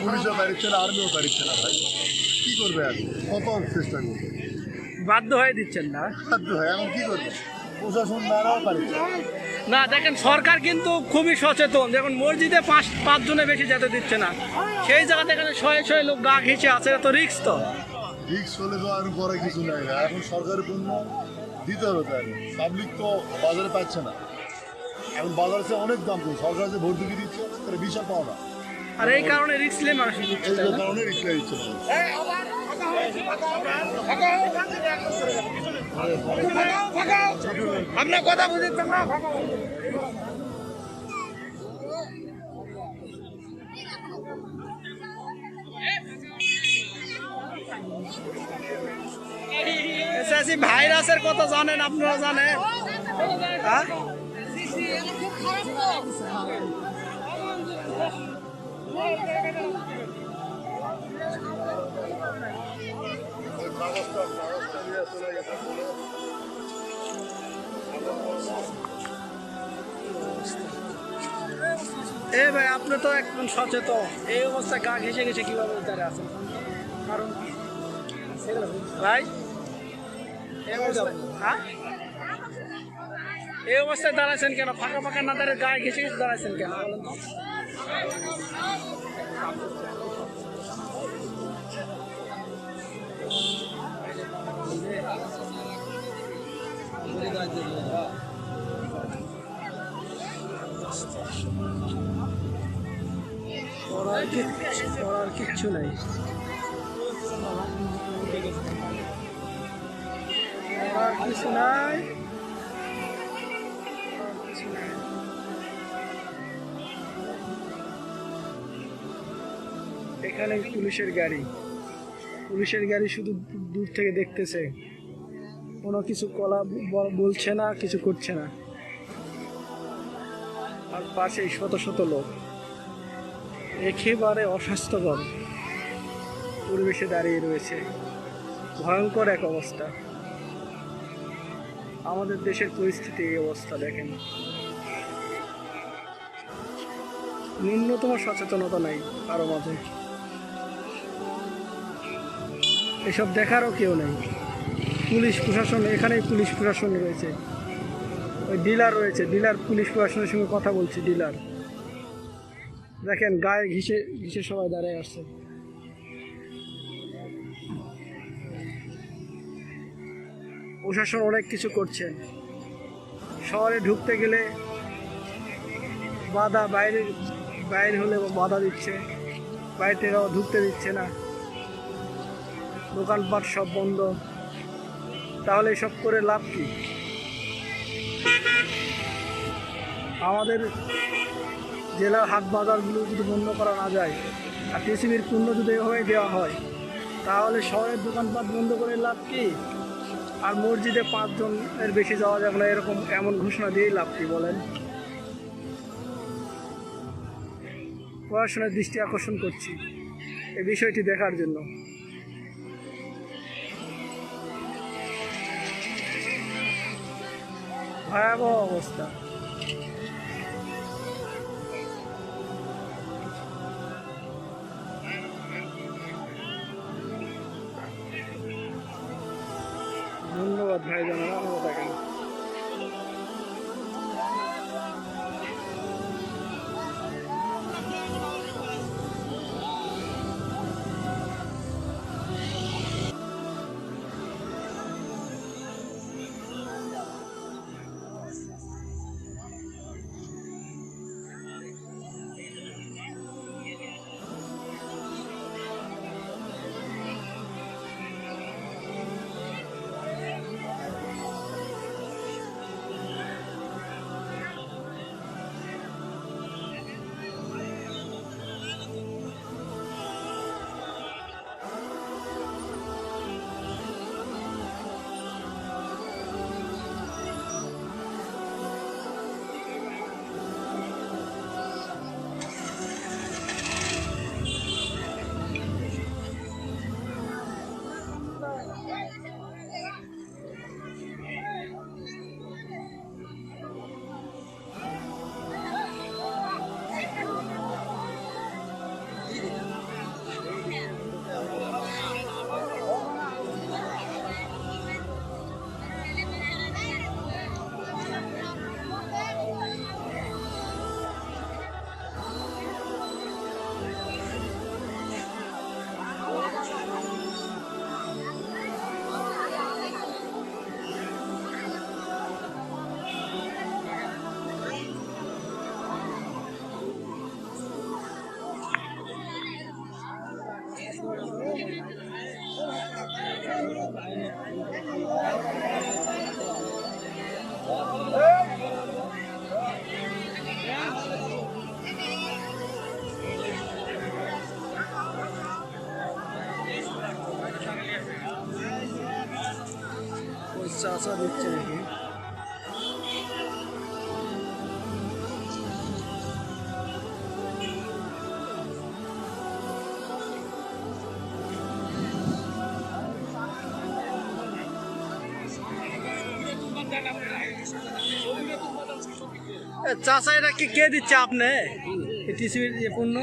পুলিশও দাঁড়িয়েছে না আর্মিও দাঁড়িয়েছে না ভাই কি করবে আর? কত চেষ্টা করবে বাধ্য হয়ে দিচ্ছেন না? সাধ্য হয় এখন কি করবে? প্রশাসন দ্বারাও পারছে না দেখেন সরকার কিন্তু খুবই সচেতন। দেখুন মসজিদে পাঁচ পাঁচজনে বেশি যেতে দিচ্ছে না। সেই জায়গাতে এখানে শয়ে শয়ে লোক গা ঘেঁচে আছে তো রিক্স তো। রিক্স হলে তো আর করে কিছু নাই ভাই। এখন সরকারের পণ্য দিতে হবে তাই পাবলিক তো বাজারে পাচ্ছে না। এখন বাজারে অনেক দাম সরকার যে ভর্তুকি দিচ্ছে তারা বিশাল পাও না আর এই কারণে রিক্স নিয়ে মানুষ এই কারণে রিক্স কথা বুঝেছেন না এসএসসি ভাইরাসের কথা জানেন আপনারা জানেন? হ্যাঁ? এ ভাই, আপনি তো একদম সচেতন। এই অবস্থায় গা ঘেসে ঘেসে কীভাবে উদ্ধারে আছেন? কারণ ভাই এই অবস্থায় হ্যাঁ? এই অবস্থায় দাঁড়াইছেন কেন? ফাঁকা ফাঁকা না দাঁড়িয়ে গায়ে ঘেসে ঘেসে দাঁড়াইছেন কেন? বলেন তো? করার কিচ্ছু নাই কিছু নাই কিছু নাই। এখানে পুলিশের গাড়ি। পুলিশের গাড়ি শুধু দূর থেকে দেখতেছে। কোনো কিছু কলা বলছে না, কিছু করছে না। আর পাশেই শত শত লোক। একেবারে অস্বাস্থ্যকর পরিবেশে দাঁড়িয়ে রয়েছে। ভয়ঙ্কর এক অবস্থা। আমাদের দেশের পরিস্থিতি এই অবস্থা, দেখেন। ন্যূনতম সচেতনতা নাই কারও মাঝে। এসব দেখারও কেউ নেই। পুলিশ প্রশাসন, এখানেই পুলিশ প্রশাসন রয়েছে। ওই ডিলার রয়েছে, ডিলার পুলিশ প্রশাসনের সঙ্গে কথা বলছি, ডিলার। দেখেন, গায়ে ঘিসে ঘিসে সবাই দাঁড়ায় আসছে। প্রশাসন অনেক কিছু করছে। শহরে ঢুকতে গেলে বাধা বাইরে বাইরে হলে বাধা দিচ্ছে। বাইরে ঢুকতে দিচ্ছে না। দোকানপাট সব বন্ধ। তাহলে এসব করে লাভ কি? আমাদের জেলার হাট বাজারগুলো যদি বন্ধ করা না যায়, আর টিসিবির পণ্য যদি এভাবে দেওয়া হয়, তাহলে শহরের দোকানপাট বন্ধ করে লাভ কি? আর মসজিদে পাঁচজনের বেশি যাওয়া যাবে না, এরকম এমন ঘোষণা দিয়েই লাভ কি বলেন? পড়াশোনার দৃষ্টি আকর্ষণ করছি এই বিষয়টি দেখার জন্য। ভয়াবহ অবস্থা। ধন্যবাদ ভাই জানান আপনারা ওই চাষা দিচ্ছে নাকি? এটা কি কে দিচ্ছে আপনি? টিসিবির পণ্য?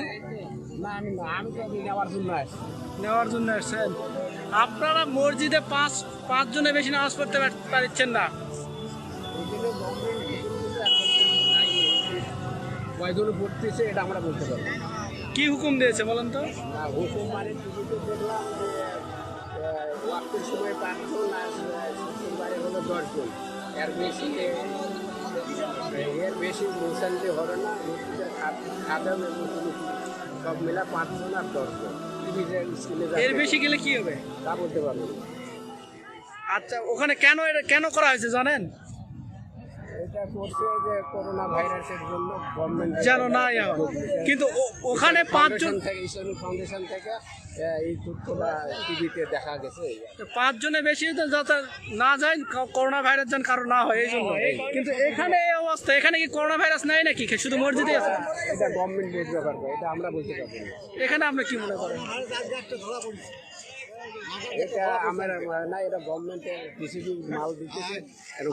না, আমি আমি তো যাওয়ার জন্য নেওয়ার জন্য এসছেন। আপনারা মসজিদে পাঁচ পাঁচ জনে বেশি নামাজ পড়তে পারছেন না। এখানে কয়জন পড়তেছে এটা আমরা বলতে পারব। কি হুকুম দিয়েছে বলেন তো? হুকুম মানে টিভিতে দেখলাম ওয়াক্তের সময় পাঁচজন আর শুক্রবারে হলো দশজন। এর বেশি এর বেশি হবে না খাদেম এবং সব মিলা পাঁচজন আর দশজন। এর বেশি গেলে কি হবে? তা বলতে পারব আচ্ছা ওখানে কেন কেন করা হয়েছে জানেন? এটা করছে যে করোনা ভাইরাসের জন্য গভর্নমেন্ট যেন না ইয়া হয়। কিন্তু ও- ওখানে পাঁচজন থেকে ফাউন্ডেশন থেকে আহ, এই তথ্যটা টিভিতে দেখা গেছে। পাঁচজনে বেশি তো যাতে না যায় ক- করোনা ভাইরাস যেন কারও না হয় এই জন্য। কিন্তু এখানে এই অবস্থা এখানে কি করোনা ভাইরাস নাই নাকি? শুধু মসজিদে আছে? এটা গভর্নমেন্ট পারবে এটা আমরা বলতে পারব না। এখানে আপনি কি মনে করেন? এটা আমার না এটা গভর্নমেন্টের কৃষি মাল দিতেছে এটা